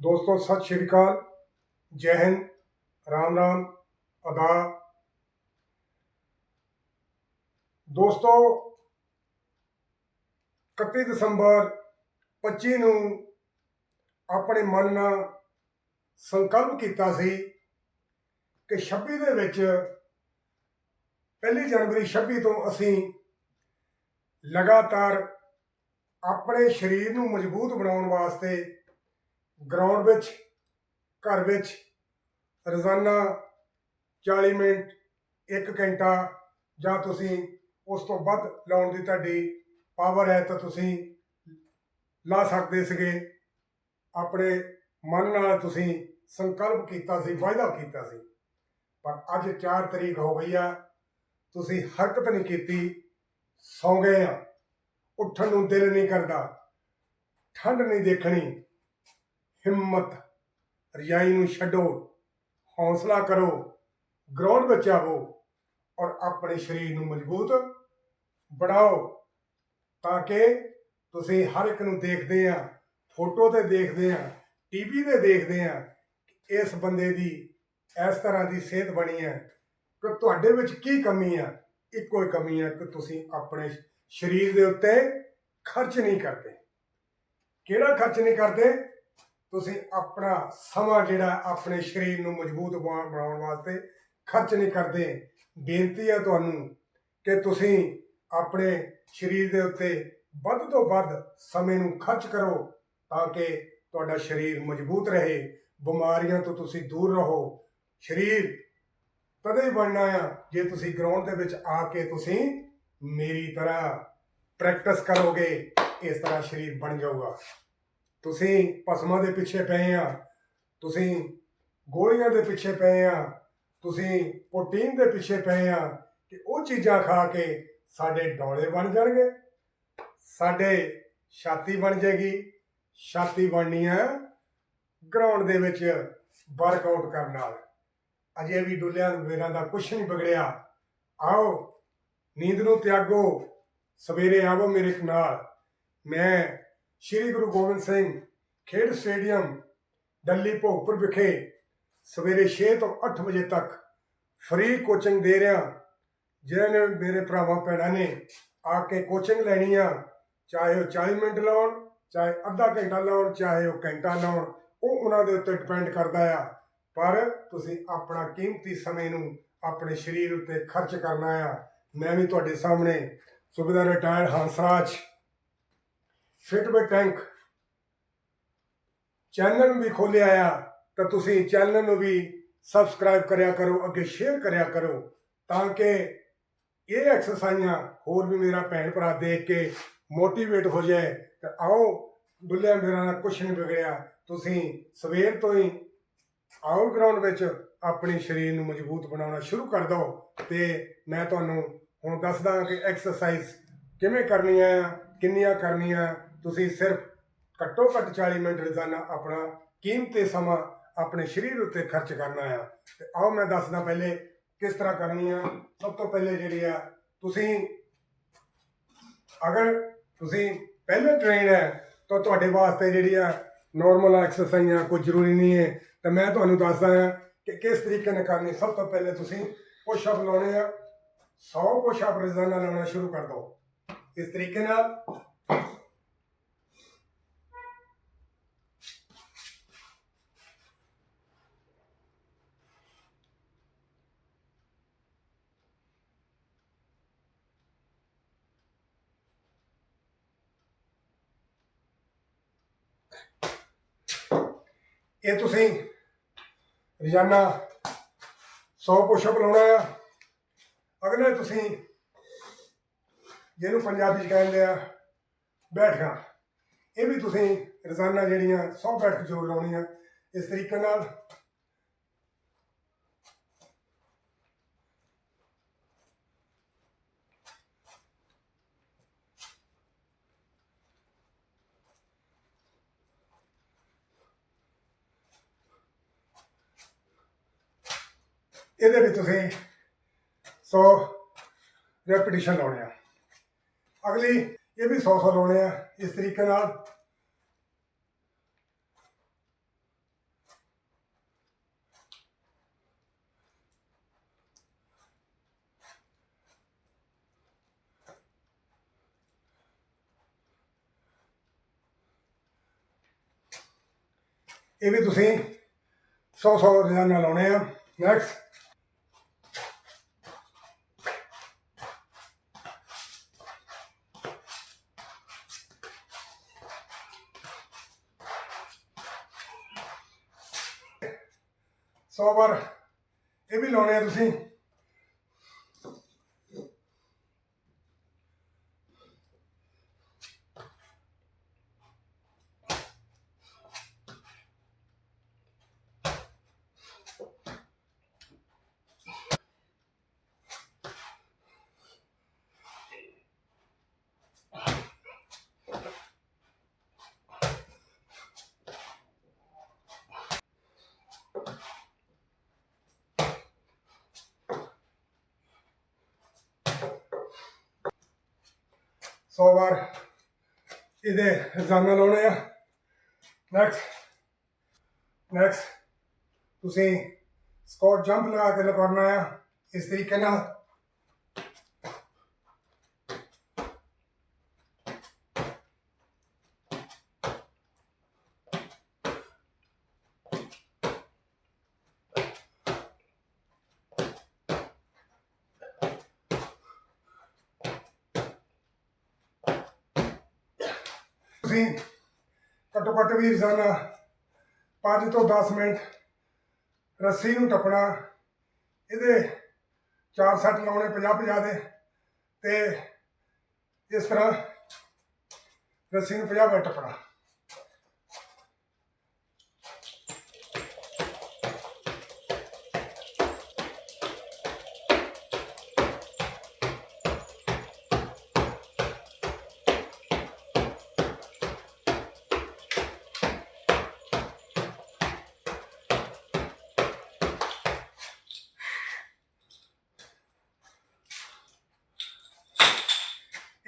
ਦੋਸਤੋ, ਸਤਿ ਸ਼੍ਰੀ ਅਕਾਲ। ਜੈ ਹਿੰਦ। ਰਾਮ ਰਾਮ। ਅਦਾ। ਦੋਸਤੋ 31 ਦਸੰਬਰ 25 ਨੂੰ ਆਪਣੇ ਮਨ ਨਾਲ ਸੰਕਲਪ ਕੀਤਾ ਸੀ ਕਿ 26 ਦੇ ਵਿੱਚ ਪਹਿਲੀ ਜਨਵਰੀ 26 ਤੋਂ ਅਸੀਂ ਲਗਾਤਾਰ ਆਪਣੇ ਸਰੀਰ ਨੂੰ ਮਜ਼ਬੂਤ ਬਣਾਉਣ ਵਾਸਤੇ ਗਰਾਊਂਡ ਵਿੱਚ, ਘਰ ਵਿੱਚ, ਰੋਜ਼ਾਨਾ 40 ਮਿੰਟ 1 ਘੰਟਾ ਜਾਂ ਤੁਸੀਂ ਉਸ ਤੋਂ ਵੱਧ ਲਾਉਣ ਦੀ ਤੁਹਾਡੀ ਪਾਵਰ ਹੈ ਤਾਂ ਤੁਸੀਂ ਲਾ ਸਕਦੇ ਸੀਗੇ। ਆਪਣੇ ਮਨ ਨਾਲ ਤੁਸੀਂ ਸੰਕਲਪ ਕੀਤਾ ਸੀ, ਵਾਅਦਾ ਕੀਤਾ ਸੀ। ਪਰ ਅੱਜ 4 ਤਰੀਕ ਹੋ ਗਈ ਆ, ਤੁਸੀਂ ਹਰਕਤ ਨਹੀਂ ਕੀਤੀ, ਸੌਂ ਗਏ ਆ। ਉੱਠਣ ਨੂੰ ਦਿਲ ਨਹੀਂ ਕਰਦਾ, ਠੰਡ ਨਹੀਂ ਦੇਖਣੀ। ਹਿੰਮਤ, ਰਜਾਈ ਨੂੰ ਛੱਡੋ, ਹੌਸਲਾ ਕਰੋ ਗਰਾਊਂਡ ਵਿੱਚ ਆਵੋ ਔਰ ਆਪਣੇ ਸਰੀਰ ਨੂੰ ਮਜ਼ਬੂਤ ਬਣਾਓ ਤਾਂ ਕਿ ਤੁਸੀਂ ਹਰ ਇੱਕ ਨੂੰ ਦੇਖਦੇ ਆ ਫੋਟੋ ਤੇ ਦੇਖਦੇ ਆ ਟੀਵੀ ਤੇ ਦੇਖਦੇ ਆ ਇਸ ਬੰਦੇ ਦੀ ਇਸ ਤਰ੍ਹਾਂ ਦੀ ਸਿਹਤ ਬਣੀ ਹੈ ਕਿ ਤੁਹਾਡੇ ਵਿੱਚ ਕੀ ਕਮੀ ਆ ਇੱਕੋ ਹੀ ਕਮੀ ਹੈ ਕਿ ਤੁਸੀਂ ਆਪਣੇ ਸਰੀਰ ਦੇ ਉੱਤੇ ਖਰਚ ਨਹੀਂ ਕਰਦੇ। ਕਿਹੜਾ ਖਰਚ ਨਹੀਂ ਕਰਦੇ? ਤੁਸੀਂ ਆਪਣਾ ਸਮਾਂ ਜਿਹੜਾ ਆਪਣੇ ਸਰੀਰ ਨੂੰ ਮਜ਼ਬੂਤ ਬਣਾ- ਬਣਾਉਣ ਵਾਸਤੇ ਖਰਚ ਨਹੀਂ ਕਰਦੇ। ਬੇਨਤੀ ਹੈ ਤੁਹਾਨੂੰ ਕਿ ਤੁਸੀਂ ਆਪਣੇ ਸਰੀਰ ਦੇ ਉੱਤੇ ਵੱਧ ਤੋਂ ਵੱਧ ਸਮੇਂ ਨੂੰ ਖਰਚ ਕਰੋ ਤਾਂ ਕਿ ਤੁਹਾਡਾ ਸਰੀਰ ਮਜ਼ਬੂਤ ਰਹੇ। ਬਿਮਾਰੀਆਂ ਤੋਂ ਤੁਸੀਂ ਦੂਰ ਰਹੋ। ਸਰੀਰ ਤਦੇ ਹੀ ਬਣਨਾ ਆ ਜੇ ਤੁਸੀਂ ਗਰਾਊਂਡ ਦੇ ਵਿੱਚ ਆ ਕੇ ਤੁਸੀਂ ਮੇਰੀ ਤਰ੍ਹਾਂ ਪ੍ਰੈਕਟਿਸ ਕਰੋਗੇ, ਇਸ ਤਰ੍ਹਾਂ ਸਰੀਰ ਬਣ ਜਾਊਗਾ। ਤੁਸੀਂ ਪਸਮਾਂ ਦੇ ਪਿੱਛੇ ਪਏ ਆ, ਤੁਸੀਂ ਗੋਲੀਆਂ ਦੇ ਪਿੱਛੇ ਪਏ ਆ, ਤੁਸੀਂ ਪ੍ਰੋਟੀਨ ਦੇ ਪਿੱਛੇ ਪਏ ਆ ਕਿ ਉਹ ਚੀਜ਼ਾਂ ਖਾ ਕੇ ਸਾਡੇ ਡੌਲੇ ਬਣ ਜਾਣਗੇ। ਸਾਡੇ ਛਾਤੀ ਬਣ ਜਾਏਗੀ। ਛਾਤੀ ਬਣਨੀ ਹੈ ਗਰਾਊਂਡ ਦੇ ਵਿੱਚ ਵਰਕਆਊਟ ਕਰਨ ਨਾਲ। ਅਜੇ ਵੀ ਡੁੱਲਿਆਂ ਵੇਰਾਂ ਦਾ ਕੁਛ ਨਹੀਂ ਵਿਗੜਿਆ। ਆਓ, ਨੀਂਦ ਨੂੰ ਤਿਆਗੋ। ਸਵੇਰੇ ਆਵੋ ਮੇਰੇ ਨਾਲ। ਮੈਂ ਸ਼੍ਰੀ ਗੁਰੂ ਗੋਬਿੰਦ ਸਿੰਘ ਖੇਡ ਸਟੇਡੀਅਮ ਦਿੱਲੀ ਭੋਗਪੁਰ ਵਿਖੇ ਸਵੇਰੇ 6 ਤੋਂ 8 ਵਜੇ ਤੱਕ ਫ੍ਰੀ ਕੋਚਿੰਗ ਦੇ ਰਿਹਾ ਜਿਹਨਾਂ ਨੇ ਮੇਰੇ ਭਰਾਵਾਂ ਭੈਣਾਂ ਨੇ ਆ ਕੇ ਕੋਚਿੰਗ ਲੈਣੀ ਆ ਚਾਹੇ ਉਹ 40 ਮਿੰਟ ਲਾਉਣ, ਚਾਹੇ ਅੱਧਾ ਘੰਟਾ ਲਾਉਣ, ਚਾਹੇ ਉਹ ਘੰਟਾ ਲਾਉਣ, ਉਹ ਉਹਨਾਂ ਦੇ ਉੱਤੇ ਡਿਪੈਂਡ ਕਰਦਾ ਆ। ਪਰ ਤੁਸੀਂ ਆਪਣਾ ਕੀਮਤੀ ਸਮੇਂ ਨੂੰ ਆਪਣੇ ਸਰੀਰ ਉੱਤੇ ਖਰਚ ਕਰਨਾ ਆ। ਮੈਂ ਵੀ ਤੁਹਾਡੇ ਸਾਹਮਣੇ ਸੁਬੇਦਾਰ retired Hansraj Fitbit tank channel ਵੀ ਖੋਲਿਆ ਆ, ਤਾਂ ਤੁਸੀਂ ਚੈਨਲ ਨੂੰ ਵੀ ਸਬਸਕ੍ਰਾਈਬ ਕਰਿਆ ਕਰੋ, ਅੱਗੇ ਸ਼ੇਅਰ ਕਰਿਆ ਕਰੋ, ਤਾਂ ਕਿ ਇਹ ਐਕਸਰਸਾਈਜ਼ਾਂ ਹੋਰ ਵੀ ਮੇਰਾ ਭੈਣ ਭਰਾ ਦੇਖ ਕੇ ਮੋਟੀਵੇਟ ਹੋ ਜਾਏ, ਤਾਂ ਆਓ, ਦੁੱਲਿਆ ਮੇਰਾ ਨਾਲ ਕੁਛ ਨਹੀਂ ਵਿਗੜਿਆ, ਤੁਸੀਂ ਸਵੇਰ ਤੋਂ ਹੀ ਆਊਟ ਗਰਾਊਂਡ ਵਿੱਚ ਆਪਣੇ ਸਰੀਰ ਨੂੰ ਮਜ਼ਬੂਤ ਬਣਾਉਣਾ ਸ਼ੁਰੂ ਕਰ ਦਿਓ, ਤੇ ਮੈਂ ਤੁਹਾਨੂੰ ਹੁਣ ਦੱਸਦਾ ਕਿ ਐਕਸਰਸਾਈਜ਼ ਕਿਵੇਂ ਕਰਨੀ ਹੈ ਕਿੰਨੀਆਂ ਕਰਨੀਆਂ ਤੁਸੀਂ ਸਿਰਫ ਘੱਟੋ ਘੱਟ 40 ਮਿੰਟ ਰੋਜ਼ਾਨਾ ਆਪਣਾ ਕੀਮਤੀ ਸਮਾਂ ਆਪਣੇ ਸਰੀਰ ਉੱਤੇ ਖਰਚ ਕਰਨਾ ਆ। ਤੇ ਆਓ ਮੈਂ ਦੱਸਦਾ ਪਹਿਲੇ ਕਿਸ ਤਰ੍ਹਾਂ ਕਰਨੀ ਆ। ਸਭ ਤੋਂ ਪਹਿਲੇ ਜਿਹੜੀ ਆ, ਤੁਸੀਂ ਅਗਰ ਤੁਸੀਂ ਪਹਿਲੇ ਟ੍ਰੇਨ ਹੈ, ਤਾਂ ਤੁਹਾਡੇ ਵਾਸਤੇ ਜਿਹੜੀ ਆ ਨਾਰਮਲ ਐਕਸਰਸਾਈਜ਼ਾਂ ਕੋਈ ਜ਼ਰੂਰੀ ਨਹੀਂ ਹੈ। ਤਾਂ ਮੈਂ ਤੁਹਾਨੂੰ ਦੱਸਦਾ ਹਾਂ ਕਿ ਕਿਸ ਤਰੀਕੇ ਨਾਲ ਕਰਨੀ, ਸਭ ਤੋਂ ਪਹਿਲੇ ਤੁਸੀਂ ਪੁਸ਼ ਅਪ ਲਾਉਣੇ ਆ। 100 ਪੁਸ਼ ਅਪ ਰੋਜ਼ਾਨਾ ਲਾਉਣਾ ਸ਼ੁਰੂ ਕਰ ਦਿਓ। ਇਸ ਤਰੀਕੇ ਨਾਲ ਇਹ ਤੁਸੀਂ ਰੋਜ਼ਾਨਾ 100 ਪੁਸ਼ਅਪ ਲਾਉਣਾ ਆ। ਅਗਲੇ ਤੁਸੀਂ ਜਿਹਨੂੰ ਪੰਜਾਬੀ ਚ ਕਹਿੰਦੇ ਆ ਬੈਠਕਾਂ ਇਹ ਵੀ ਤੁਸੀਂ ਰੋਜ਼ਾਨਾ ਜਿਹੜੀਆਂ 100 ਬੈਠਕ ਜ਼ੋਰ ਲਾਉਣੀ ਆ ਇਸ ਤਰੀਕੇ ਨਾਲ ਇਹਦੇ ਵਿੱਚ ਤੁਸੀਂ 100 ਰੈਪੀਟੀਸ਼ਨ ਲਾਉਣੇ ਆ। ਅਗਲੀ, ਇਹ ਵੀ 100 100 ਲਾਉਣੇ ਆ, ਇਸ ਤਰੀਕੇ ਨਾਲ। ਇਹ ਵੀ ਤੁਸੀਂ 100 100 ਰੋਜ਼ਾਨਾ ਲਾਉਣੇ ਆ। ਨੈਕਸਟ ਸੌ ਵਾਰ ਇਹ ਵੀ ਲਾਉਣੇ ਆ ਤੁਸੀਂ। ਸੌ ਵਾਰ ਇਹਦੇ ਰੋਜ਼ਾਨਾ ਲਾਉਣੇ ਆ। ਨੈਕਸਟ ਨੈਕਸਟ ਤੁਸੀਂ ਸਕੋਟ ਜੰਪ ਲਗਾ ਕੇ ਲਗਾਉਣਾ ਆ। ਇਸ ਤਰੀਕੇ ਨਾਲ ਤੁਸੀਂ ਘੱਟੋ ਘੱਟ ਵੀ ਰੋਜ਼ਾਨਾ 5 ਤੋਂ 10 ਮਿੰਟ ਰੱਸੀ ਨੂੰ ਟੱਪਣਾ, ਇਹਦੇ ਚਾਰ ਸੱਟ ਲਾਉਣੇ 50 50 ਦੇ ਤੇ ਇਸ ਤਰ੍ਹਾਂ ਰੱਸੀ ਨੂੰ 50 ਮਿੰਟ ਟੱਪਣਾ।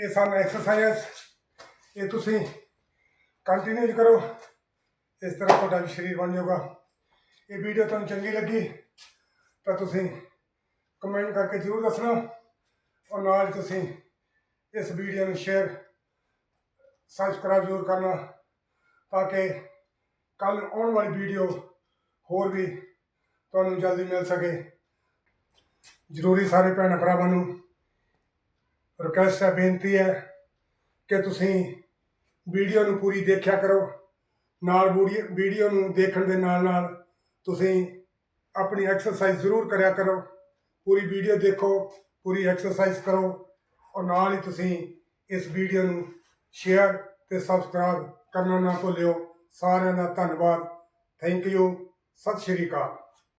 ਇਹ ਸਨ ਐਕਸਰਸਾਈਜ਼ ਇਹ ਤੁਸੀਂ ਕੰਟੀਨਿਊ ਕਰੋ। ਇਸ ਤਰ੍ਹਾਂ ਤੁਹਾਡਾ ਵੀ ਸਰੀਰ ਬਣ ਜਾਊਗਾ। ਇਹ ਵੀਡੀਓ ਤੁਹਾਨੂੰ ਚੰਗੀ ਲੱਗੀ ਤਾਂ ਤੁਸੀਂ ਕਮੈਂਟ ਕਰਕੇ ਜ਼ਰੂਰ ਦੱਸਣਾ ਔਰ ਨਾਲ ਤੁਸੀਂ ਇਸ ਵੀਡੀਓ ਨੂੰ ਸ਼ੇਅਰ ਸਬਸਕ੍ਰਾਈਬ ਜ਼ਰੂਰ ਕਰਨਾ ਤਾਂ ਕਿ ਕੱਲ ਆਉਣ ਵਾਲੀ ਵੀਡੀਓ ਹੋਰ ਵੀ ਤੁਹਾਨੂੰ ਜਲਦੀ ਮਿਲ ਸਕੇ। ਜ਼ਰੂਰੀ ਸਾਰੇ ਭੈਣ ਭਰਾਵਾਂ ਨੂੰ ਰਿਕਵੈਸਟ ਹੈ, ਬੇਨਤੀ ਹੈ ਕਿ ਤੁਸੀਂ ਵੀਡੀਓ ਨੂੰ ਪੂਰੀ ਦੇਖਿਆ ਕਰੋ। ਨਾਲ ਵੀਡੀਓ ਨੂੰ ਦੇਖਣ ਦੇ ਨਾਲ ਨਾਲ ਤੁਸੀਂ ਆਪਣੀ ਐਕਸਰਸਾਈਜ਼ ਜ਼ਰੂਰ ਕਰਿਆ ਕਰੋ। ਪੂਰੀ ਵੀਡੀਓ ਦੇਖੋ, ਪੂਰੀ ਐਕਸਰਸਾਈਜ਼ ਕਰੋ ਔਰ ਨਾਲ ਹੀ ਤੁਸੀਂ ਇਸ ਵੀਡੀਓ ਨੂੰ ਸ਼ੇਅਰ ਤੇ ਸਬਸਕ੍ਰਾਈਬ ਕਰਨਾ ਨਾ ਭੁੱਲਿਓ। ਸਾਰਿਆਂ ਦਾ ਧੰਨਵਾਦ। ਥੈਂਕ ਯੂ ਸਤਿ ਸ਼੍ਰੀ ਅਕਾਲ।